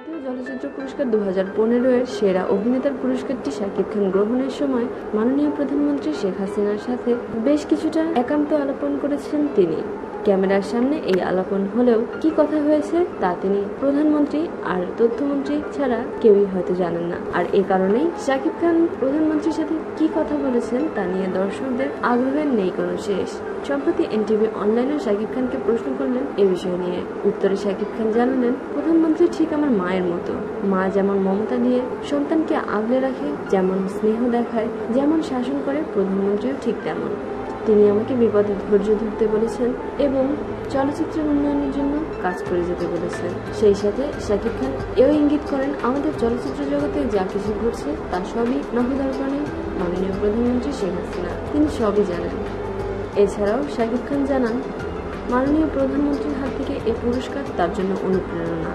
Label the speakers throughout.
Speaker 1: জাতীয় চলচ্চিত্র পুরস্কার দু হাজার পনেরোয়ের সেরা অভিনেতার পুরস্কারটি শাকিব খান গ্রহণের সময় মাননীয় প্রধানমন্ত্রী শেখ হাসিনার সাথে বেশ কিছুটা একান্ত আলাপন করেছেন তিনি। ক্যামেরার সামনে এই আলাপন হলেও কি কথা হয়েছে তা তিনি প্রধানমন্ত্রী আর তথ্যমন্ত্রী ছাড়া কেউই হয়তো জানেন না। আর এ কারণেই শাকিব খান প্রধানমন্ত্রীর সাথে কি কথা বলেছেন তা নিয়ে দর্শকদের আগ্রহের নেই কোনো শেষ। সম্প্রতি এনটিভি অনলাইনে শাকিব খানকে প্রশ্ন করলেন এ বিষয় নিয়ে। উত্তরে শাকিব খান জানালেন, প্রধানমন্ত্রী ঠিক আমার মায়ের মতো। মা যেমন মমতা দিয়ে সন্তানকে আগলে রাখে, যেমন স্নেহ দেখায়, যেমন শাসন করে প্রধানমন্ত্রীও ঠিক তেমন। তিনি আমাকে বিপদে ধৈর্য ধরতে বলেছেন এবং চলচ্চিত্রের উন্নয়নের জন্য কাজ করে যেতে বলেছেন। সেই সাথে শাকিব খান এও ইঙ্গিত করেন, আমাদের চলচ্চিত্র জগতে যা কিছু ঘটছে তা সবই নবদর্পণে মাননীয় প্রধানমন্ত্রী শেখ হাসিনা, তিনি সবই জানেন। এছাড়াও শাকিব খান জানান, মাননীয় প্রধানমন্ত্রীর হাত থেকে এ পুরস্কার তার জন্য অনুপ্রেরণা।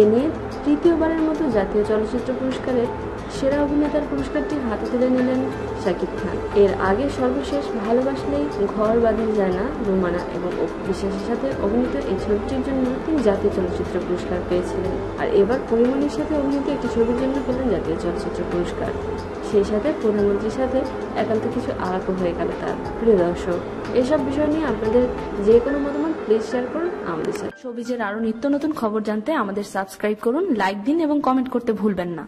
Speaker 1: এ নিয়ে তৃতীয়বারের মতো জাতীয় চলচ্চিত্র পুরস্কারের সেরা অভিনেতার পুরস্কারটি হাতে তুলে নিলেন শাকিব খান। এর আগে সর্বশেষ ভালোবাসলেই ঘর বাঁধা যায় না রুমানা এবং বিশ্বাসের সাথে অভিনীত এই ছবিটির জন্য তিনি জাতীয় চলচ্চিত্র পুরস্কার পেয়েছিলেন। আর এবার পরিমণির সাথে অভিনীত একটি ছবির জন্য পেলেন জাতীয় চলচ্চিত্র পুরস্কার। সেই সাথে প্রধানমন্ত্রীর সাথে একান্ত কিছু আলাপও হয়ে গেল তার। প্রিয় দর্শক, এসব বিষয় নিয়ে আপনাদের যে কোনো মতামত প্লিজ শেয়ার করুন আমাদের সাথে।
Speaker 2: শোবিজের আরও নিত্য নতুন খবর জানতে আমাদের সাবস্ক্রাইব করুন লাইক দিন এবং কমেন্ট করতে ভুলবেন না।